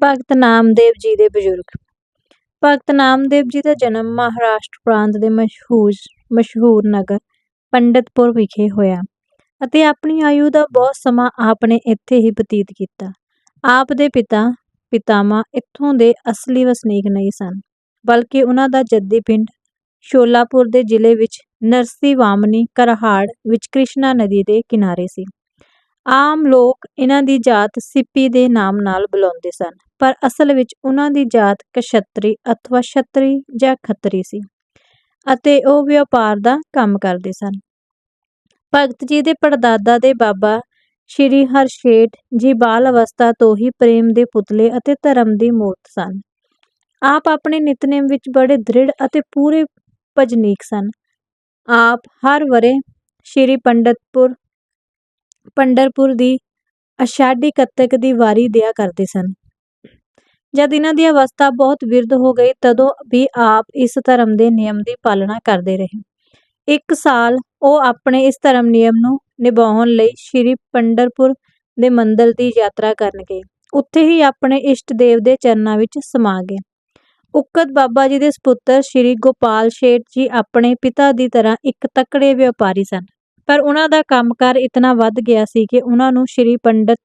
ਭਗਤ ਨਾਮਦੇਵ ਜੀ ਦੇ ਬਜ਼ੁਰਗ। ਭਗਤ ਨਾਮਦੇਵ ਜੀ ਦਾ ਜਨਮ ਮਹਾਰਾਸ਼ਟਰ ਪ੍ਰਾਂਤ ਦੇ ਮਸ਼ਹੂਰ ਮਸ਼ਹੂਰ ਨਗਰ ਪੰਡਤਪੁਰ ਵਿਖੇ ਹੋਇਆ ਅਤੇ ਆਪਣੀ ਆਯੂ ਦਾ ਬਹੁਤ ਸਮਾਂ ਆਪ ਨੇ ਇੱਥੇ ਹੀ ਬਤੀਤ ਕੀਤਾ। ਆਪ ਦੇ ਪਿਤਾ ਪਿਤਾਮਾ ਇੱਥੋਂ ਦੇ ਅਸਲੀ ਵਸਨੀਕ ਨਹੀਂ ਸਨ, ਬਲਕਿ ਉਹਨਾਂ ਦਾ ਜੱਦੀ ਪਿੰਡ ਸ਼ੋਲਾਪੁਰ ਦੇ ਜ਼ਿਲ੍ਹੇ ਵਿੱਚ ਨਰਸੀ ਵਾਮਨੀ ਕਰਹਾੜ ਵਿੱਚ ਕ੍ਰਿਸ਼ਨਾ ਨਦੀ ਦੇ ਕਿਨਾਰੇ ਸੀ। ਆਮ ਲੋਕ ਇਹਨਾਂ ਦੀ ਜਾਤ ਸਿੱਪੀ ਦੇ ਨਾਮ ਨਾਲ ਬੁਲਾਉਂਦੇ ਸਨ, ਪਰ ਅਸਲ ਵਿੱਚ ਉਹਨਾਂ ਦੀ ਜਾਤ ਕਸ਼ਤਰੀ ਅਥਵਾ ਛਤਰੀ ਜਾਂ ਖੱਤਰੀ ਸੀ ਅਤੇ ਉਹ ਵਪਾਰ ਦਾ ਕੰਮ ਕਰਦੇ ਸਨ। ਭਗਤ ਜੀ ਦੇ ਪੜਦਾਦਾ ਦੇ ਬਾਬਾ ਸ਼੍ਰੀ ਹਰਸ਼ੇਠ ਜੀ ਬਾਲ ਅਵਸਥਾ ਤੋਂ ਹੀ ਪ੍ਰੇਮ ਦੇ ਪੁਤਲੇ ਅਤੇ ਧਰਮ ਦੀ ਮੂਰਤ ਸਨ। ਆਪ ਆਪਣੇ ਨਿਤਨੇਮ ਵਿੱਚ ਬੜੇ ਦ੍ਰਿੜ ਅਤੇ ਪੂਰੇ ਭਜਨੀਕ ਸਨ। ਆਪ ਹਰ ਵਰੇ ਸ਼੍ਰੀ ਪੰਡਤਪੁਰ ਪੰਡਰਪੁਰ ਦੀ ਅਸ਼ਾਢੀ ਕੱਤਕ ਦੀ ਵਾਰੀ ਦਿਆ ਕਰਦੇ ਸਨ। ਜਦ ਇਹਨਾਂ ਦੀ ਅਵਸਥਾ ਬਹੁਤ ਵਿਰਧ ਹੋ ਗਈ, ਤਦੋਂ ਵੀ ਆਪ ਇਸ ਧਰਮ ਦੇ ਨਿਯਮ ਦੀ ਪਾਲਣਾ ਕਰਦੇ ਰਹੇ। ਇੱਕ ਸਾਲ ਉਹ ਆਪਣੇ ਇਸ ਧਰਮ ਨਿਯਮ ਨੂੰ ਨਿਭਾਉਣ ਲਈ ਸ਼੍ਰੀ ਪੰਡਰਪੁਰ ਦੇ ਮੰਦਰ ਦੀ ਯਾਤਰਾ ਕਰਨ ਗਏ। ਉੱਥੇ ਹੀ ਆਪਣੇ ਇਸ਼ਟ ਦੇਵ ਦੇ ਚਰਨਾਂ ਵਿੱਚ ਸਮਾ ਗਏ। ਉਕਤ ਬਾਬਾ ਜੀ ਦੇ ਸੁਪੁੱਤਰ ਸ਼੍ਰੀ ਗੋਪਾਲ ਸ਼ੇਠ ਜੀ ਆਪਣੇ ਪਿਤਾ ਦੀ ਤਰ੍ਹਾਂ ਇੱਕ ਤਕੜੇ ਵਪਾਰੀ ਸਨ। ਪਰ ਉਹਨਾਂ ਦਾ ਕੰਮਕਾਰ ਇਤਨਾ ਵੱਧ ਗਿਆ ਸੀ ਕਿ ਉਹਨਾਂ ਨੂੰ ਸ਼੍ਰੀ ਪੰਡਤ,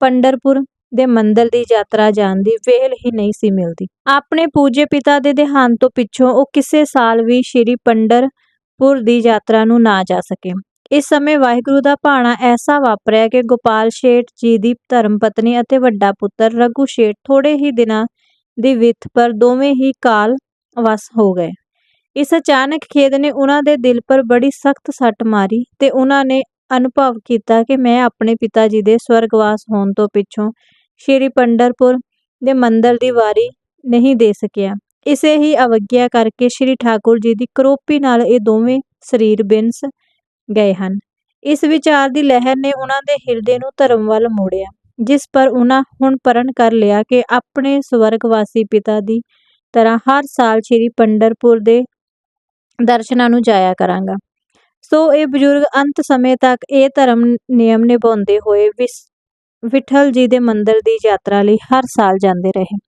ਪੰਡਰਪੁਰ ਦੇ ਮੰਦਰ ਦੀ ਯਾਤਰਾ ਜਾਣ ਦੀ ਵੇਲ ਹੀ ਨਹੀਂ ਸੀ ਮਿਲਦੀ। ਆਪਣੇ ਪੂਜੇ ਪਿਤਾ ਦੇ ਦੇਹਾਂਤ ਤੋਂ ਪਿੱਛੋਂ ਉਹ ਕਿਸੇ ਸਾਲ ਵੀ ਸ਼੍ਰੀ ਪੰਡਰਪੁਰ ਦੀ ਯਾਤਰਾ ਨੂੰ ਨਾ ਜਾ ਸਕੇ। ਇਸ ਸਮੇਂ ਵਾਹਿਗੁਰੂ ਦਾ ਭਾਣਾ ਐਸਾ ਵਾਪਰਿਆ ਕਿ ਗੋਪਾਲ ਸ਼ੇਠ ਜੀ ਦੀ ਧਰਮ ਪਤਨੀ ਅਤੇ ਵੱਡਾ ਪੁੱਤਰ ਰਘੂ ਸ਼ੇਠ ਥੋੜੇ ਹੀ ਦਿਨਾਂ ਦੀ ਵਿੱਥ ਪਰ ਦੋਵੇਂ ਹੀ ਕਾਲ ਵਸ ਹੋ ਗਏ। ਇਸ ਅਚਾਨਕ ਖੇਦ ਨੇ ਉਹਨਾਂ ਦੇ ਦਿਲ ਪਰ ਬੜੀ ਸਖਤ ਸੱਟ ਮਾਰੀ ਤੇ ਉਹਨਾਂ ਨੇ ਅਨੁਭਵ ਕੀਤਾ ਕਿ ਮੈਂ ਆਪਣੇ ਪਿਤਾ ਜੀ ਦੇ ਸਵਰਗਵਾਸ ਹੋਣ ਤੋਂ ਪਿੱਛੋਂ ਸ਼੍ਰੀ ਪੰਡਰਪੁਰ ਦੇ ਮੰਦਰ ਦੀ ਵਾਰੀ ਨਹੀਂ ਦੇ ਸਕਿਆ। ਇਸੇ ਹੀ ਅਵਗਿਆ ਕਰਕੇ ਸ਼੍ਰੀ ਠਾਕੁਰ ਜੀ ਦੀ ਕਰੋਪੀ ਨਾਲ ਇਹ ਦੋਵੇਂ ਸਰੀਰ ਬਿੰਸ ਗਏ ਹਨ। ਇਸ ਵਿਚਾਰ ਦੀ ਲਹਿਰ ਨੇ ਉਹਨਾਂ ਦੇ ਹਿਰਦੇ ਨੂੰ ਧਰਮ ਵੱਲ ਮੋੜਿਆ, ਜਿਸ ਪਰ ਉਹਨਾਂ ਹੁਣ ਪਰਨ ਕਰ ਲਿਆ ਕਿ ਆਪਣੇ ਸਵਰਗਵਾਸੀ ਪਿਤਾ ਦੀ ਤਰ੍ਹਾਂ ਹਰ ਸਾਲ ਸ਼੍ਰੀ ਪੰਡਰਪੁਰ ਦੇ ਦਰਸ਼ਨਾਂ ਨੂੰ ਜਾਇਆ ਕਰਾਂਗਾ। ਸੋ ਇਹ ਬਜ਼ੁਰਗ ਅੰਤ ਸਮੇਂ ਤੱਕ ਇਹ ਧਰਮ ਨਿਯਮ ਨਿਭਾਉਂਦੇ ਹੋਏ ਵਿਠਲ ਜੀ ਦੇ ਮੰਦਰ ਦੀ ਯਾਤਰਾ ਲਈ ਹਰ ਸਾਲ ਜਾਂਦੇ ਰਹੇ।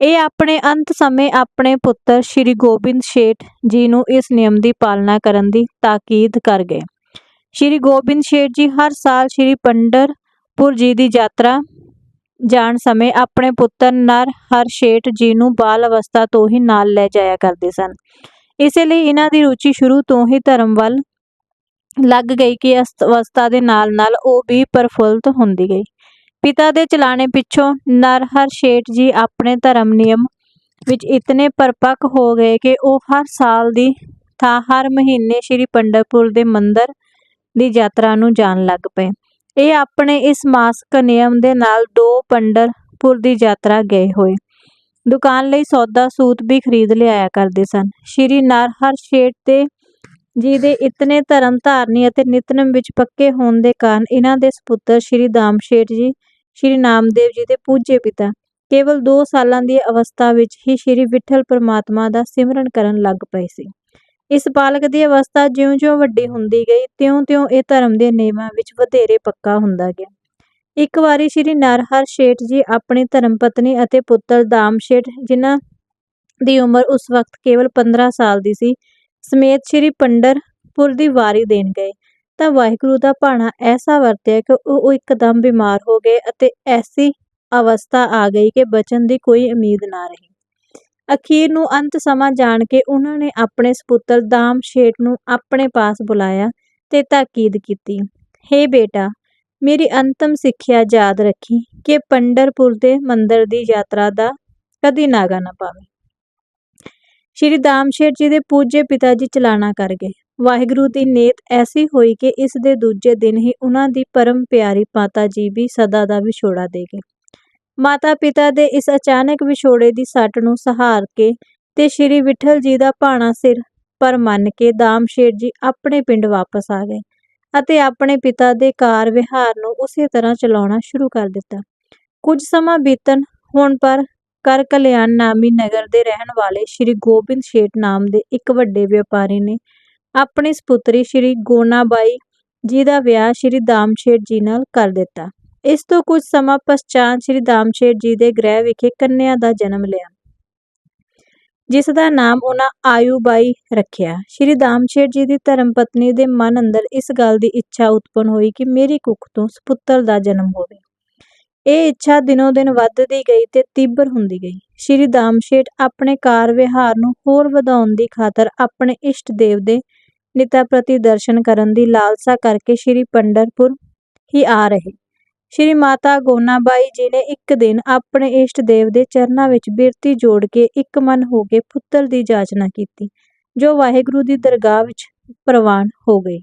ਇਹ ਆਪਣੇ ਅੰਤ ਸਮੇਂ ਆਪਣੇ ਪੁੱਤਰ ਸ਼੍ਰੀ ਗੋਬਿੰਦ ਸ਼ੇਠ ਜੀ ਨੂੰ ਇਸ ਨਿਯਮ ਦੀ ਪਾਲਣਾ ਕਰਨ ਦੀ ਤਾਕੀਦ ਕਰ ਗਏ। ਸ਼੍ਰੀ ਗੋਬਿੰਦ ਸ਼ੇਠ ਜੀ ਹਰ ਸਾਲ ਸ਼੍ਰੀ ਪੰਡਰਪੁਰ ਜੀ ਦੀ ਯਾਤਰਾ ਜਾਣ ਸਮੇਂ ਆਪਣੇ ਪੁੱਤਰ ਨਰ ਹਰ ਸ਼ੇਠ ਜੀ ਨੂੰ ਬਾਲ ਅਵਸਥਾ ਤੋਂ ਹੀ ਨਾਲ ਲੈ ਜਾਇਆ ਕਰਦੇ ਸਨ। ਇਸੇ ਲਈ ਇਹਨਾਂ ਦੀ ਰੁਚੀ ਸ਼ੁਰੂ ਤੋਂ ਹੀ ਧਰਮ ਵੱਲ ਲੱਗ ਗਈ ਕਿ ਇਸ ਅਵਸਥਾ ਦੇ ਨਾਲ-ਨਾਲ ਉਹ ਵੀ ਪ੍ਰਫੁੱਲਤ ਹੁੰਦੀ ਗਈ। ਪਿਤਾ ਦੇ ਚਲਾਣੇ ਪਿੱਛੋਂ ਨਰਹਰ ਸ਼ੇਠ ਜੀ ਆਪਣੇ ਧਰਮ ਨਿਯਮ ਵਿੱਚ ਇਤਨੇ ਪਰਪੱਕ ਹੋ ਗਏ ਕਿ ਉਹ ਹਰ ਸਾਲ ਦੀ ਥਾਂ, ਹਰ ਮਹੀਨੇ ਸ਼੍ਰੀ ਪੰਡਰਪੁਰ ਦੇ ਮੰਦਰ ਦੀ ਯਾਤਰਾ ਨੂੰ ਜਾਣ ਲੱਗ ਪਏ। ਇਹ ਆਪਣੇ ਇਸ ਮਾਸਕ ਨਿਯਮ ਦੇ ਨਾਲ ਦੋ ਪੰਡਰਪੁਰ ਦੀ ਯਾਤਰਾ ਗਏ ਹੋਏ। ਦੁਕਾਨ ਲਈ ਸੌਦਾ ਸੂਤ ਵੀ ਖਰੀਦ ਲਿਆਇਆ ਕਰਦੇ ਸਨ। ਸ਼੍ਰੀ ਨਰਹਰ ਸ਼ੇਠ ਤੇ ਜੀ ਦੇ ਇਤਨੇ ਧਰਮ ਧਾਰਨੀ ਅਤੇ ਨਿਤਨਮ ਵਿੱਚ ਪੱਕੇ ਹੋਣ ਦੇ ਕਾਰਨ ਇਹਨਾਂ ਦੇ ਸੁਪੁੱਤਰ ਸ਼੍ਰੀ ਦਾਮ ਸ਼ੇਠ ਜੀ, ਸ਼੍ਰੀ ਨਾਮਦੇਵ ਜੀ ਦੇ ਪੂਜੇ ਪਿਤਾ। ਕੇਵਲ 2 ਸਾਲਾਂ ਦੀ ਅਵਸਥਾ ਵਿੱਚ ਹੀ ਸ਼੍ਰੀ ਵਿਠਲ ਪਰਮਾਤਮਾ ਦਾ ਸਿਮਰਨ ਕਰਨ ਲੱਗ ਪਏ ਸੀ। ਇਸ ਬਾਲਕ ਦੀ ਅਵਸਥਾ ਜਿਉਂ-ਜਿਉਂ ਵੱਡੀ ਹੁੰਦੀ ਗਈ, ਤਿਉਂ-ਤਿਉਂ ਇਹ ਧਰਮ ਦੇ ਨਿਯਮਾਂ ਵਿੱਚ ਵਧੇਰੇ ਪੱਕਾ ਹੁੰਦਾ ਗਿਆ। ਇੱਕ ਵਾਰੀ ਸ਼੍ਰੀ ਨਰਹਰ ਸ਼ੇਠ ਜੀ ਆਪਣੀ ਧਰਮ ਪਤਨੀ ਅਤੇ ਪੁੱਤਰ ਦਾਮ ਸ਼ੇਠ, ਜਿਨ੍ਹਾਂ ਦੀ ਉਮਰ ਉਸ ਵਕਤ ਕੇਵਲ 15 ਸਾਲ ਦੀ ਸੀ, ਸਮੇਤ ਸ਼੍ਰੀ ਪੰਡਰਪੁਰ ਦੀ ਵਾਰੀ ਦੇਣ ਗਏ। ਤਾਂ ਵਾਹਿਗੁਰੂ ਦਾ ਭਾਣਾ ਐਸਾ ਵਰਤਿਆ ਕਿ ਉਹ ਇੱਕਦਮ ਬਿਮਾਰ ਹੋ ਗਏ ਅਤੇ ਐਸੀ ਅਵਸਥਾ ਆ ਗਈ ਕਿ ਬਚਨ ਦੀ ਕੋਈ ਉਮੀਦ ਨਾ ਰਹੀ। ਅਖੀਰ ਨੂੰ ਅੰਤ ਸਮਾਂ ਜਾਣ ਕੇ ਉਹਨਾਂ ਨੇ ਆਪਣੇ ਸੁਪੁੱਤਰ ਦਾਮ ਸ਼ੇਠ ਨੂੰ ਆਪਣੇ ਪਾਸ ਬੁਲਾਇਆ ਤੇ ਤਾਕੀਦ ਕੀਤੀ। हे ਬੇਟਾ ਮੇਰੀ ਅੰਤਮ ਸਿੱਖਿਆ ਯਾਦ ਰੱਖੀ ਕਿ ਪੰਡਰਪੁਰ ਦੇ ਮੰਦਰ ਦੀ ਯਾਤਰਾ ਦਾ ਕਦੀ ਨਾਗਾ ਨਾ ਪਾਵੇ। ਸ਼੍ਰੀ ਦਾਮਸ਼ੇਠ ਜੀ ਦੇ ਪੂਜੇ ਪਿਤਾ ਜੀ ਚਲਾਣਾ ਕਰ ਗਏ। ਵਾਹਿਗੁਰੂ ਦੀ ਨੇਤ ਐਸੀ ਹੋਈ ਕਿ ਇਸ ਦੇ ਦੂਜੇ ਦਿਨ ਹੀ ਉਹਨਾਂ ਦੀ ਪਰਮ ਪਿਆਰੀ ਮਾਤਾ ਜੀ ਵੀ ਸਦਾ ਦਾ ਵਿਛੋੜਾ ਦੇ ਗਏ। ਮਾਤਾ ਪਿਤਾ ਦੇ ਇਸ ਅਚਾਨਕ ਵਿਛੋੜੇ ਦੀ ਸੱਟ ਨੂੰ ਸਹਾਰ ਕੇ ਤੇ ਸ਼੍ਰੀ ਵਿਠਲ ਜੀ ਦਾ ਭਾਣਾ ਸਿਰ ਪਰ ਮੰਨ ਕੇ ਦਾਮਸ਼ੇਠ ਜੀ ਆਪਣੇ ਪਿੰਡ ਵਾਪਸ ਆ ਗਏ। ਅਤੇ ਆਪਣੇ ਪਿਤਾ ਦੇ ਕਾਰ ਵਿਹਾਰ ਨੂੰ ਉਸੇ ਤਰ੍ਹਾਂ ਚਲਾਉਣਾ ਸ਼ੁਰੂ ਕਰ ਦਿੱਤਾ। ਕੁਝ ਸਮਾਂ ਬੀਤਣ, ਹੁਣ ਪਰ ਕਰ ਕਲਿਆਣ ਨਾਮੀ ਨਗਰ ਦੇ ਰਹਿਣ ਵਾਲੇ ਸ਼੍ਰੀ ਗੋਬਿੰਦ ਸ਼ੇਠ ਨਾਮ ਦੇ ਇੱਕ ਵੱਡੇ ਵਪਾਰੀ ਨੇ ਆਪਣੀ ਸਪੁੱਤਰੀ ਸ਼੍ਰੀ ਗੋਨਾਬਾਈ ਜੀ ਦਾ ਵਿਆਹ ਸ਼੍ਰੀ ਦਾਮਸ਼ੇਠ ਜੀ ਨਾਲ ਕਰ ਦਿੱਤਾ। ਇਸ ਤੋਂ ਕੁਝ ਸਮਾਂ ਪਛਾਣ ਸ੍ਰੀ ਦਾਮਸ਼ੇਠ ਜੀ ਦੇ ਗ੍ਰਹਿ ਵਿਖੇ ਕੰਨਿਆ ਦਾ ਜਨਮ ਲਿਆ। ਜਿਸ ਦਾ ਨਾਮ ਉਹਨਾਂ ਆਯੂਬਾਈ ਰੱਖਿਆ। ਸ੍ਰੀ ਦਾਮਸ਼ੇਠ ਜੀ ਦੀ ਧਰਮ ਪਤਨੀ ਦੇ ਮਨ ਅੰਦਰ ਇਸ ਗੱਲ ਦੀ ਇੱਛਾ ਉਤਪੰਨ ਹੋਈ ਕਿ ਮੇਰੀ ਕੁੱਖ ਤੋਂ ਸਪੁੱਤਰ ਦਾ ਜਨਮ ਹੋਵੇ। ਇਹ ਇੱਛਾ ਦਿਨੋ ਦਿਨ ਵੱਧਦੀ ਗਈ ਤੇ ਤੀਬਰ ਹੁੰਦੀ ਗਈ। ਸ੍ਰੀ ਦਾਮਸ਼ੇਠ ਆਪਣੇ ਕਾਰ ਵਿਹਾਰ ਨੂੰ ਹੋਰ ਵਧਾਉਣ ਦੀ ਖਾਤਰ ਆਪਣੇ ਇਸ਼ਟ ਦੇਵ ਦੇ ਨਿਤਾ ਪ੍ਰਤੀ ਦਰਸ਼ਨ ਕਰਨ ਦੀ ਲਾਲਸਾ ਕਰਕੇ ਸ੍ਰੀ ਪੰਡਰਪੁਰ ਹੀ ਆ ਰਹੇ। ਸ੍ਰੀ ਮਾਤਾ ਗੋਨਾਬਾਈ ਜੀ ਨੇ ਇੱਕ ਦਿਨ ਆਪਣੇ ਇਸ਼ਟ ਦੇਵ ਦੇ ਚਰਨਾਂ ਵਿੱਚ ਬਿਰਤੀ ਜੋੜ ਕੇ ਇੱਕ ਮਨ ਹੋ ਕੇ ਪੁੱਤਰ ਦੀ ਜਾਚਨਾ ਕੀਤੀ, ਜੋ ਵਾਹਿਗੁਰੂ ਦੀ ਦਰਗਾਹ ਵਿੱਚ ਪ੍ਰਵਾਨ ਹੋ ਗਈ।